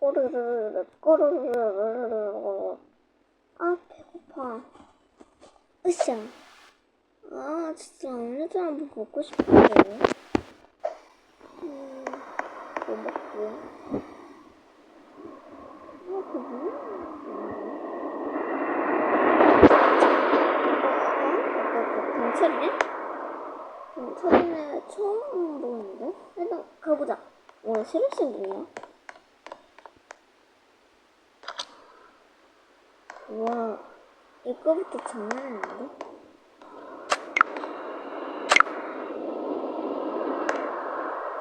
꼬르르르 꼬르르르 아 배고파 으쌰 아 진짜 음료수 한번 먹고 싶은데 음, 뭐 먹지? 아 그거 경찰이네? 경찰이네 처음 보는데? 일단 가보자 와 새록색 뭐 야? 와 이거부터 장난 아닌데?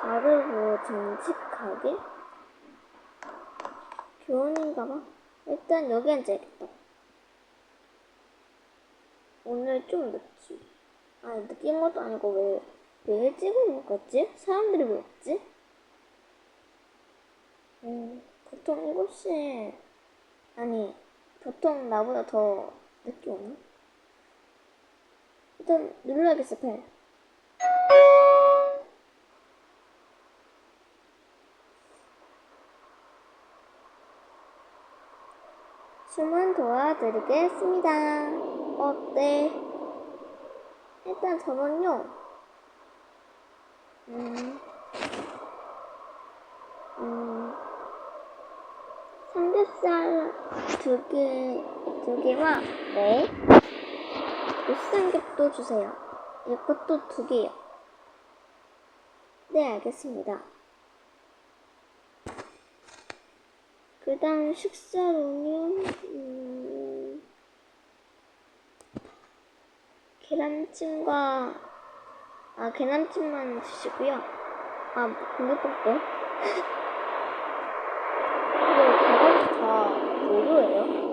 바르고 정직하게? 교원인가봐. 일단 여기 앉아야겠다. 오늘 좀 늦지. 아니, 늦긴 것도 아니고 왜, 왜 일찍 오는 거지? 사람들이 왜 없지? 음, 보통 7시에, 아니, 보통 나보다 더 늦게 오나? 일단 눌러야겠어, 벨. 주문 도와드리겠습니다. 어때? 일단 저는요, 음, 음, 삼겹살 두 개, 두 개와, 네. 육삼겹도 주세요. 이것도 두 개요. 네, 알겠습니다. 그 다음 식사로는, 음, 계란찜과, 아, 계란찜만 주시고요. 아, 공깃밥도. 이거 가격이 다 무료예요?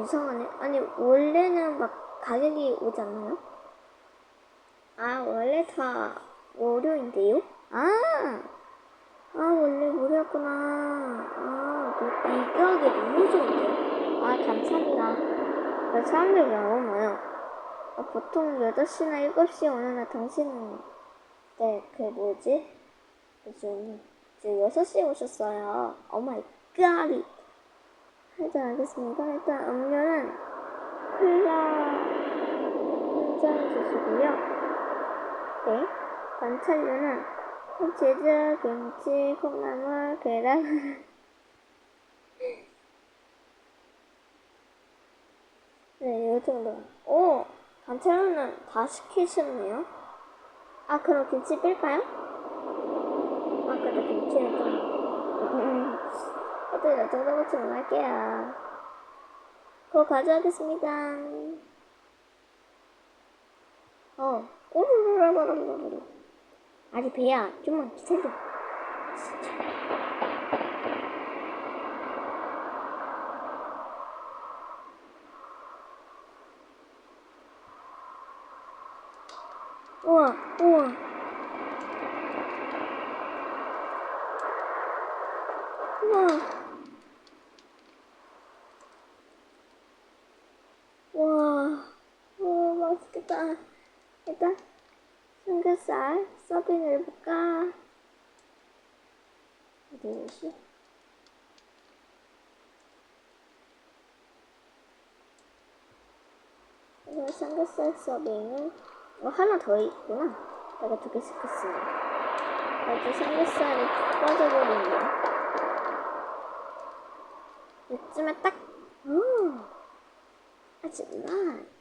어, 이상하네. 아니, 원래는 막 가격이 오지 않나요? 아, 원래 다 무료인데요? 아! 아, 원래 무료였구나. 아, 이- 이 가격이 너무 좋은데요? 아, 감사합니다. 나 사람들이 너무 많아요. 아, 보통 8시나 7시에 오는데 당신은, 네, 그 뭐지? 요즘, 이제 6시에 오셨어요. 오 마이 갓! 일단 알겠습니다. 일단 음료는 콜라 한잔 주시고요. 네. 반찬류는 치즈, 김치, 콩나물, 계란. 네, 이 정도. 오! 반찬류는 다 시키셨네요. 아, 그럼 김치 뺄까요? 아, 근데 김치는 좀. 음, 이 정도 고치면 할게요. 그거 가져가겠습니다. 어, 오르르르르르르. 아니, 배야, 좀만 기다려. 진짜. 우와, 우와. 우와. 와, 와, 맛있겠다. 일단, 삼겹살 서빙을 해볼까? 어디 있지? 이거 삼겹살 서빙은, 어, 하나 더 있구나. 내가 두 개 시켰으니. 아주 삼겹살이 빠져버리네. 이쯤에 딱, 음, 아주 나이스.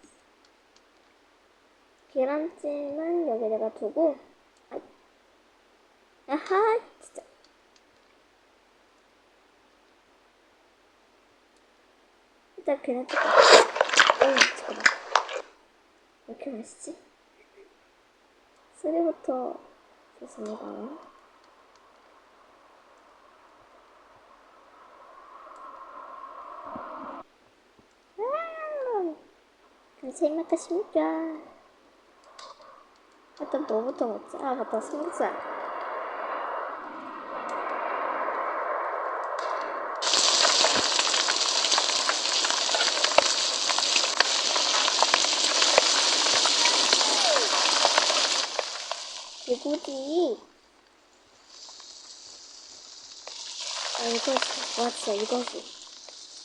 계란찜은 여기다가 두고, 아, 아하, 진짜. 일단 계란찜. 오, 잠깐만. 왜 이렇게 맛있지? 쓰리부터 좋습니다. 감사히 먹겠습니다. 일단 뭐부터 먹지? 아 맞다 삼겹살. 이거지. 아, 이거지. 맞아, 이거지.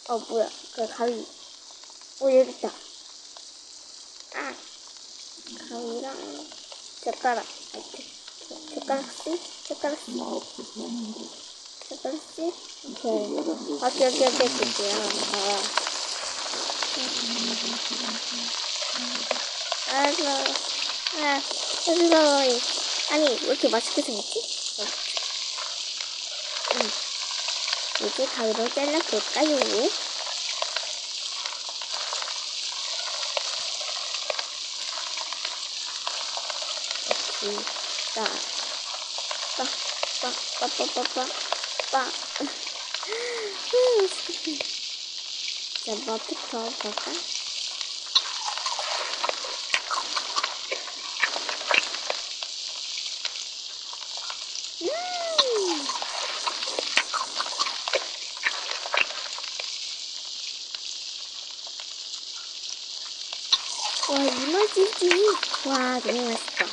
어, 뭐야. 그 가위. 어, 여기 있다. 아. 가위랑 젓가락. 아, 젓- 젓가락 씨? 젓가락 씨? 젓가락 씨? 오케이. 아, 오케이, 오케이, 오케이, 오케이. 아, 아. 알았어. 아, 알았어. 아니, 왜 이렇게 맛있게 생겼지? 어. 음. 이제 가위로 잘라볼까요? 딱, 빡, 빡, 빡, 빡, 빡, 빡, 빡. 자, 뭐부터 볼까? 음! 와, 이 맛이지. 와, 너무 맛있다.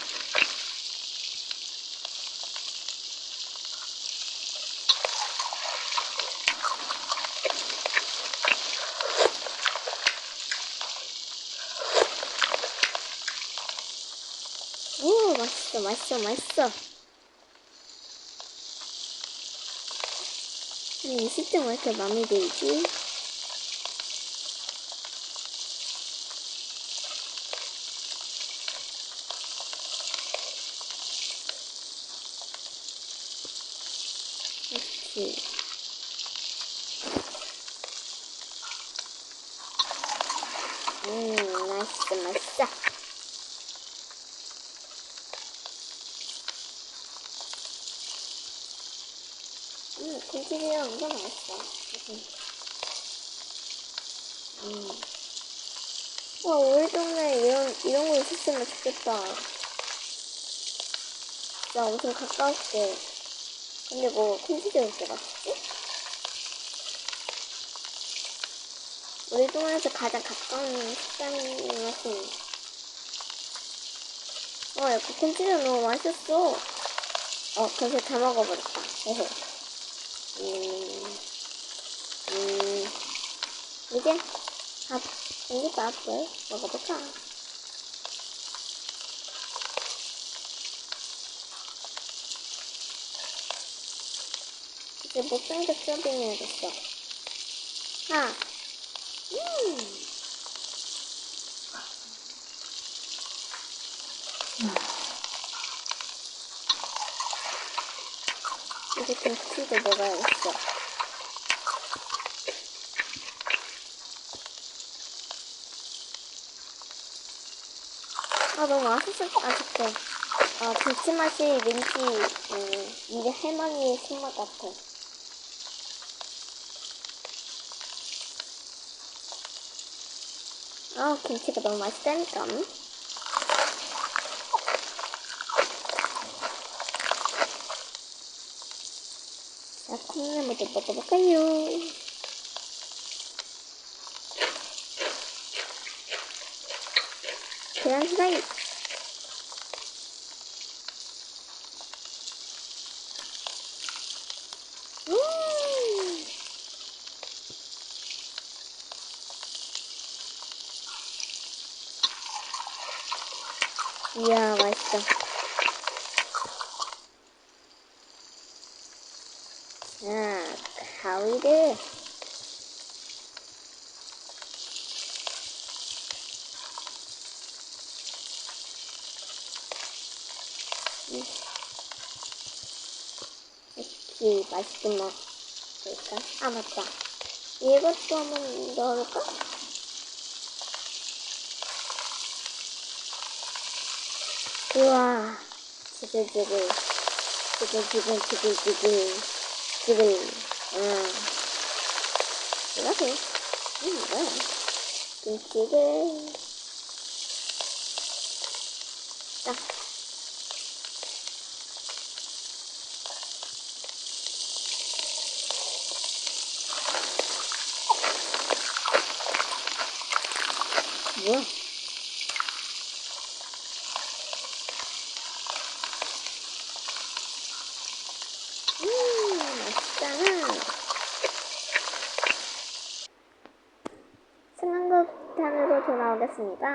오, 맛있어, 맛있어, 맛있어. 이 시점 왜 이렇게 마음에 들지? 그렇지. 음, 맛있어, 맛있어. 음, 김치찌개랑 이거 맛있어. 음. 와, 우리 동네에 이런, 이런 거 있었으면 좋겠다. 나 엄청 가까웠대. 근데 뭐, 김치찌개 어떻게 맛있지? 우리 동네에서 가장 가까운 식당인 맛은. 어, 야, 그 김치찌개 너무 맛있었어. 어, 그래서 다 먹어버렸다. 헤헤. 음, 음, 이제 밥, 이제 밥을 먹어볼까? 이제 못생겨 서빙해야겠어. 아, 음. 이제 김치도 먹어야겠어. 아, 너무 것 같아. 아, 김치 맛이 왠지, 음, 우리 할머니의 손맛 같아. 아, 김치가 너무 맛있다니까. 자, 콩나물도 먹어볼까요? 계란 후라이. 음. 이야, 맛있어. 자, 가위를 음. 이렇게 맛있게 먹을까? 아, 맞다. 이것도 한번 넣어볼까? 우와, 지글지글, 지글지글, 지글지글, 지글, 음. 이거지. 음, 뭐야. 김치를. 딱. 뭐야? 死你吧！